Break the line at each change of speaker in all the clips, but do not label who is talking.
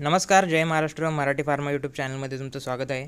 नमस्कार जय Maharashtra. Marathi pharma YouTube चॅनलमध्ये तुमचं स्वागत आहे.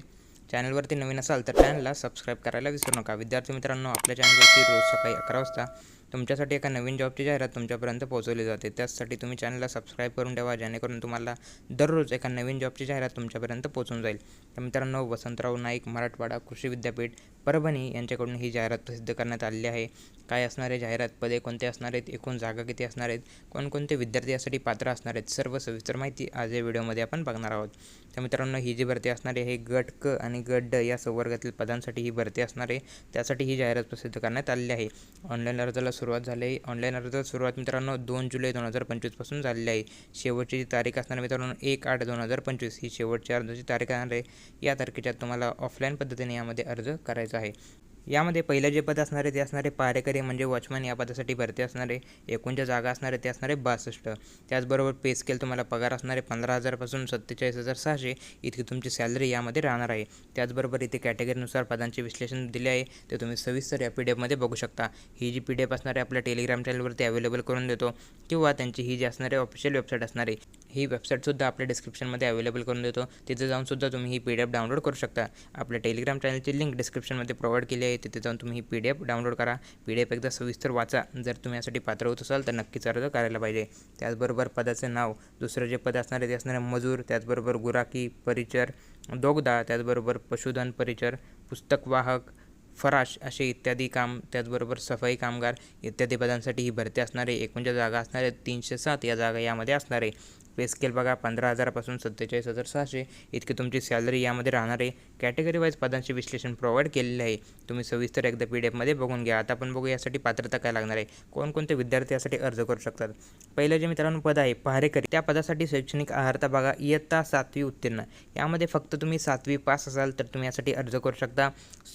चॅनलवरती नवीन असाल तर चॅनलला सबस्क्राईब करायला विसरू नका. विद्यार्थी मित्रांनो आपल्या चॅनलवरती रोज सकाळी अकरा वाजता तुमच्यासाठी एका नवीन जॉबची जाहिरात तुमच्यापर्यंत पोहोचवली जाते. त्यासाठी तुम्ही चॅनलला सबस्क्राईब करून ठेवा जेणेकरून तुम्हाला दररोज एका नवीन जॉबची जाहिरात तुमच्यापर्यंत पोहोचून जाईल. तर मित्रांनो वसंतराव नाईक मराठवाडा कृषी विद्यापीठ परभणी यांच्याकडून ही जाहिरात प्रसिद्ध करण्यात आलेली आहे. काय असणारे जाहिरात? पदे कोणते असणार आहेत? एकूण जागा किती असणार आहेत? कोणकोणते विद्यार्थी यासाठी पात्र असणार आहेत? सर्व सविस्तर माहिती आज या व्हिडिओमध्ये आपण बघणार आहोत. तर मित्रांनो ही जी भरती असणार आहे हे गट क आणि गट ड या संवर्गातील पदांसाठी ही भरती असणार आहे. त्यासाठी ही जाहिरात प्रसिद्ध करण्यात आलेली आहे. ऑनलाईन अर्जाला सुरुवात झाली आहे. ऑनलाईन अर्जाला सुरुवात मित्रांनो दोन जुलै दोन हजार पंचवीसपासून झालेली आहे. शेवटची जी तारीख असणार मित्रांनो एक आठ दोन हजार पंचवीस. ही शेवटची अर्जाची तारीख असणार आहे. या तारखेच्या तुम्हाला ऑफलाईन पद्धतीने यामध्ये अर्ज करायचा आहे. यामध्ये पहिलं जे पद असणार आहे ते असणारे पारेकरी म्हणजे वॉचमन या पदासाठी भरती असणारे एकूण ज्या जागा असणार आहे ते असणारे बासष्ट. त्याचबरोबर पे स्केल तुम्हाला पगार असणारे पंधरा हजारपासून सत्तेचाळीस हजार सहाशे. इतकी तुमची सॅलरी यामध्ये राहणार आहे. त्याचबरोबर इथे कॅटेगरीनुसार पदांचे विश्लेषण दिले आहे ते तुम्ही सविस्तर या पी डी एफमध्ये बघू शकता. ही जी पी डी एफ असणारे आपल्या टेलिग्राम चॅनलवरती अवेलेबल करून देतो. किंवा त्यांची ही जी असणारी ऑफिशियल वेबसाईट असणारे ही वेबसाईटसुद्धा आपल्या डिस्क्रिप्शनमध्ये अवेलेबल करून देतो. तिथे जाऊनसुद्धा तुम्ही ही पी डी एफ डाउनलोड करू शकता. आपल्या टेलिग्राम चॅनलची लिंक डिस्क्रिप्शनमध्ये प्रोव्हाइड केली आहे. तिथे जाऊन तुम्ही ही पी डी एफ डाउनलोड करा. पी डी एफ एकदा सविस्तर वाचा. जर तुम्ही यासाठी पात्र होत असाल तर नक्कीच अर्ज करायला पाहिजे. त्याचबरोबर पदाचं नाव दुसरं जे पद असणार आहे ते असणारे मजूर त्याचबरोबर गुराखी परिचर दोगदा त्याचबरोबर पशुधन परिचर पुस्तकवाहक फराश असे इत्यादी काम त्याचबरोबर सफाई कामगार इत्यादी पदांसाठी ही भरती असणारे आहे. एकूण ज्या जागा असणार आहेत. तीनशे सात या जागा यामध्ये असणार आहे. पे स्केल बघा पंधरा हजारापासून सत्तेचाळीस हजार सहाशे. इतकी तुमची सॅलरी यामध्ये राहणार आहे कॅटेगरी वाईज पदांचे विश्लेषण प्रोव्हाइड केलेले आहे. तुम्ही सविस्तर एकदा पी डी एफमध्ये बघून घ्या. आता आपण बघू यासाठी पात्रता काय लागणार आहे. कोणकोणते विद्यार्थी यासाठी अर्ज करू शकतात? पहिलं जे मित्रांनो पद आहे पहारेकरी त्या पदासाठी शैक्षणिक आहारता बघा इयत्ता सातवी उत्तीर्ण. यामध्ये फक्त तुम्ही सातवी पास असाल तर तुम्ही यासाठी अर्ज करू शकता.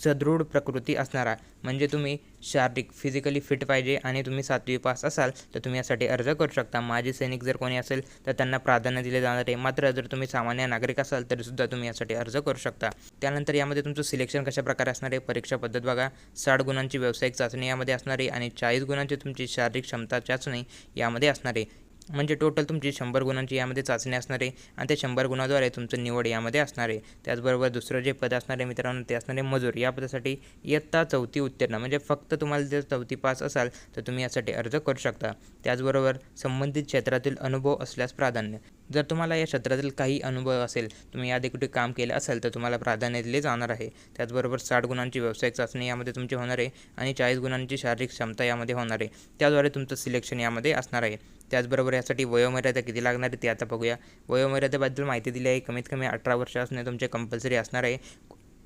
सदृढ प्रकृती असणारा. म्हणजे तुम्ही शारीरिक फिजिकली फिट पाहिजे आणि तुम्ही सातवी पास असाल तर तुम्ही यासाठी अर्ज करू शकता. माजी सैनिक जर कोणी असेल तर त्यांना प्राधान्य दिले जाणार आहे. मात्र जर तुम्ही सामान्य नागरिक असाल तरीसुद्धा तुम्ही यासाठी अर्ज करू शकता. त्यानंतर यामध्ये तुमचं सिलेक्शन कशा प्रकारे असणार आहे? परीक्षा पद्धत बघा. साठ गुणांची व्यावसायिक चाचणी यामध्ये असणार आहे आणि चाळीस गुणांची तुमची शारीरिक क्षमता चाचणी यामध्ये असणार आहे. म्हणजे टोटल तुमची शंभर गुणांची यामध्ये चाचणी असणार आहे आणि त्या शंभर गुणाद्वारे तुमचं निवड यामध्ये असणार आहे. त्याचबरोबर दुसरं जे पद असणार आहे मित्रांनो ते असणार आहे मजूर. या पदासाठी इयत्ता चौथी उत्तीर्ण. म्हणजे फक्त तुम्हाला जर चौथी पास असाल तर तुम्ही यासाठी अर्ज करू शकता. त्याचबरोबर संबंधित क्षेत्रातील अनुभव असल्यास प्राधान्य. जर तुम्हाला या क्षेत्रातील काही अनुभव असेल तुम्ही याआधी कुठे काम केलं असेल तर तुम्हाला प्राधान्य दिले जाणार आहे. त्याचबरोबर साठ गुणांची व्यावसायिक चाचणी यामध्ये तुमची होणार आहे आणि चाळीस गुणांची शारीरिक क्षमता यामध्ये होणार आहे. त्याद्वारे तुमचं सिलेक्शन यामध्ये असणार आहे. त्याचबरोबर यासाठी वयोमर्यादा किती लागणार आहे ते आता बघूया. वयोमर्यादेबद्दल माहिती दिली आहे कमीत कमी अठरा वर्ष असणे तुमचे कंपल्सरी असणार आहे.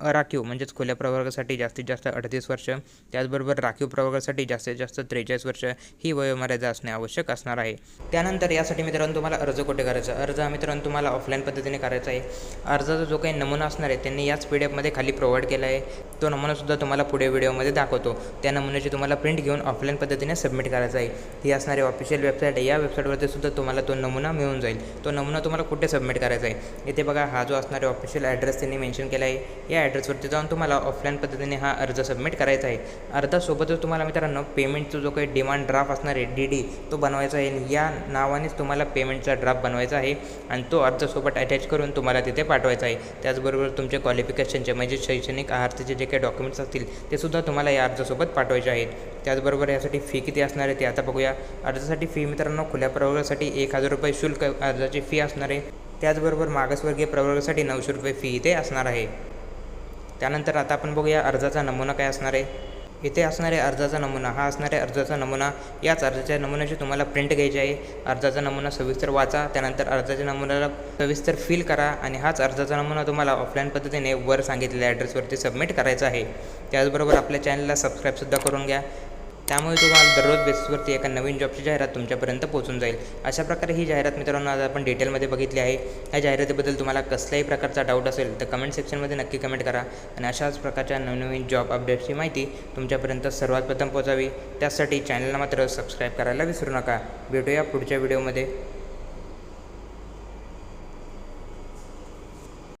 राखीव म्हणजेच खुल्या प्रवर्गासाठी जास्तीत जास्त अडतीस वर्ष त्याचबरोबर राखीव प्रवर्गासाठी जास्तीत जास्त त्रेचाळीस वर्ष ही वयोमर्यादा असणे आवश्यक असणार आहे. त्यानंतर यासाठी मित्रांनो तुम्हाला अर्ज कुठे करायचा? अर्ज हा मित्रांनो तुम्हाला ऑफलाईन पद्धतीने करायचा आहे. अर्जाचा जो काही नमुना असणार आहे त्यांनी याच पी डी एफमध्ये खाली प्रोव्हाइड केला आहे. तो नमुनासुद्धा तुम्हाला पुढे व्हिडिओमध्ये दाखवतो. त्या नमुन्याची तुम्हाला प्रिंट घेऊन ऑफलाईन पद्धतीने सबमिट करायचा आहे. ही असणारी ऑफिशियल वेबसाईट आहे. या वेबसाईटवरती सुद्धा तुम्हाला तो नमुना मिळून जाईल. तो नमुना तुम्हाला कुठे सबमिट करायचा आहे? इथे बघा हा जो असणारे ऑफिशियल ॲड्रेस त्यांनी मेन्शन केला आहे. या ॲड्रेसवरती जाऊन तुम्हाला ऑफलाईन पद्धतीने हा अर्ज सबमिट करायचा आहे. अर्जासोबतच तुम्हाला मित्रांनो पेमेंटचा जो काही डिमांड ड्राफ्ट असणार आहे डी डी तो बनवायचा आहे. या नावानेच तुम्हाला पेमेंटचा ड्राफ्ट बनवायचा आहे. आणि तो अर्जासोबत अटॅच करून तुम्हाला तिथे पाठवायचा आहे. त्याचबरोबर तुमचे क्वालिफिकेशनचे म्हणजे शैक्षणिक आहारचे जे काही डॉक्युमेंट्स असतील ते सुद्धा तुम्हाला या अर्जासोबत पाठवायचे आहेत. त्याचबरोबर यासाठी फी किती असणार आहे ते आता बघूया. अर्जासाठी फी मित्रांनो खुल्या प्रवर्गासाठी एक हजार रुपये शुल्क अर्जाची फी असणार आहे. त्याचबरोबर मागासवर्गीय प्रवर्गासाठी नऊशे रुपये फी इथे असणार आहे. त्यानंतर आता आपण बघूया अर्जाचा नमुना काय असणार आहे. इथे असणारे अर्जाचा नमुना हा असणारे अर्जाचा नमुना याच अर्जाच्या नमुन्याची तुम्हाला प्रिंट घ्यायची आहे. अर्जाचा नमुना सविस्तर वाचा त्यानंतर अर्जाच्या नमुन्याला सविस्तर फिल करा आणि हाच अर्जाचा नमुना तुम्हाला ऑफलाईन पद्धतीने वर सांगितलेल्या ॲड्रेसवरती सबमिट करायचा आहे. त्याचबरोबर आपल्या चॅनलला सबस्क्राईबसुद्धा करून घ्या. त्यामुळे तुम्हाला दररोज बेसिसवरती एका नवीन जॉबची जाहिरात तुमच्यापर्यंत पोहोचून जाईल. अशा प्रकारे ही जाहिरात मित्रांनो आज आपण डिटेलमध्ये बघितली आहे. या जाहिरातीबद्दल तुम्हाला कसल्याही प्रकारचा डाऊट असेल तर कमेंट सेक्शनमध्ये नक्की कमेंट करा. आणि अशाच प्रकारच्या नवनवीन जॉब अपडेट्सची माहिती तुमच्यापर्यंत सर्वात प्रथम पोहोचावी. त्यासाठी चॅनलला मात्र सबस्क्राईब करायला विसरू नका. भेटूया पुढच्या व्हिडिओमध्ये